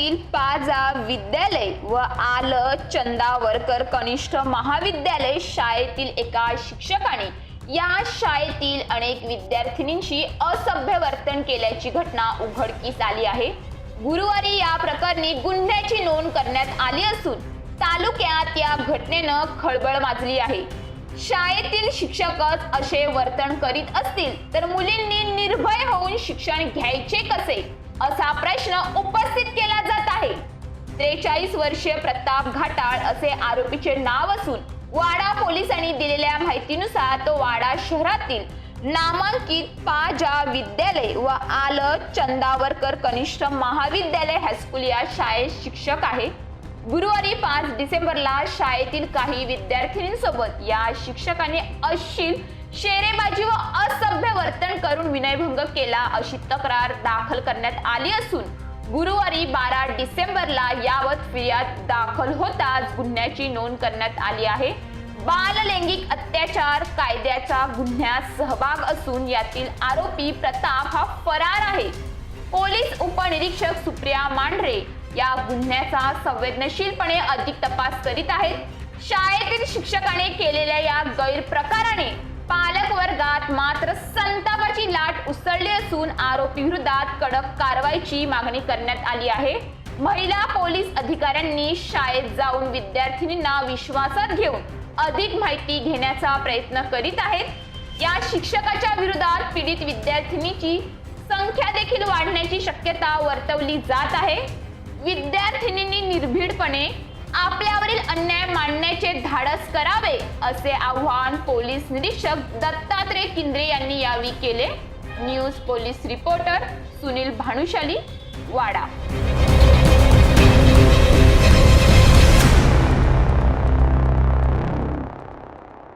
जिल्ह्यातील पाजा विद्यालय व आल चंदावरकर कनिष्ठ महाविद्यालय शाळेतील एका शिक्षकाने या शाळेतील अनेक विद्यार्थिनींशी असभ्य वर्तन केल्याची घटना उघडकीस आली आहे. गुरुवारी या प्रकरणी गुन्ह्याची नोंद करण्यात आली असून तालुक्यात या घटनेनं खळबळ माजली आहे. शाळेतील शिक्षकच असे वर्तन करीत असतील तर मुलींनी निर्भय होऊन शिक्षण घ्यायचे कसे? असा प्रश्न उप त्रेचाळीस वर्षीय प्रताप घाटाळ असे आरोपीचे नाव असून वाडा पोलिसांनी दिलेल्या माहितीनुसार तो वाडा शहरातील नामांकित पाजा विद्यालय व आल चंदावरकर कनिष्ठ महाविद्यालय हायस्कूल या शाळेत शिक्षक आहे. गुरुवारी पाच डिसेंबरला शाळेतील काही विद्यार्थिनींसोबत या शिक्षकाने अश्लील शेरेबाजी व असभ्य वर्तन करून विनयभंग केला अशी तक्रार दाखल करण्यात आली असून गुरुवारी बारा डिसेंबरला यावत फिर्याद दाखल होताच गुन्ह्याची नोंद करण्यात आली आहे. बाल लैंगिक अत्याचार कायद्याचा गुन्ह्यात सहभाग असून यातील आरोपी प्रताप हा फरार आहे. पोलीस उपनिरीक्षक सुप्रिया मांढरे या गुन्ह्याचा संवेदनशीलपणे अधिक तपास करीत आहेत. शाळेतील शिक्षकाने केलेल्या या गैरप्रकाराने पालक वर्गात मात्र संतापाची लाट उसळली असून आरोपी विरोधात कडक कारवाईची मागणी करण्यात आली आहे. महिला पोलीस अधिकाऱ्यांनी शाळेत जाऊन विद्यार्थिनींना विश्वासात घेऊन अधिक माहिती घेण्याचा प्रयत्न करीत आहेत. या शिक्षकाच्या विरोधात पीडित विद्यार्थिनीची संख्या देखील वाढण्याची शक्यता वर्तवली जात आहे. विद्यार्थिनींनी निर्भीडपणे आपल्यावरील अन्याय मांडण्याचे धाडस करावे. असे आवाहन पोलीस निरीक्षक दत्तात्रय किंद्रे यांनी यावेळी केले. News police reporter Sunil Bhanushali Wada.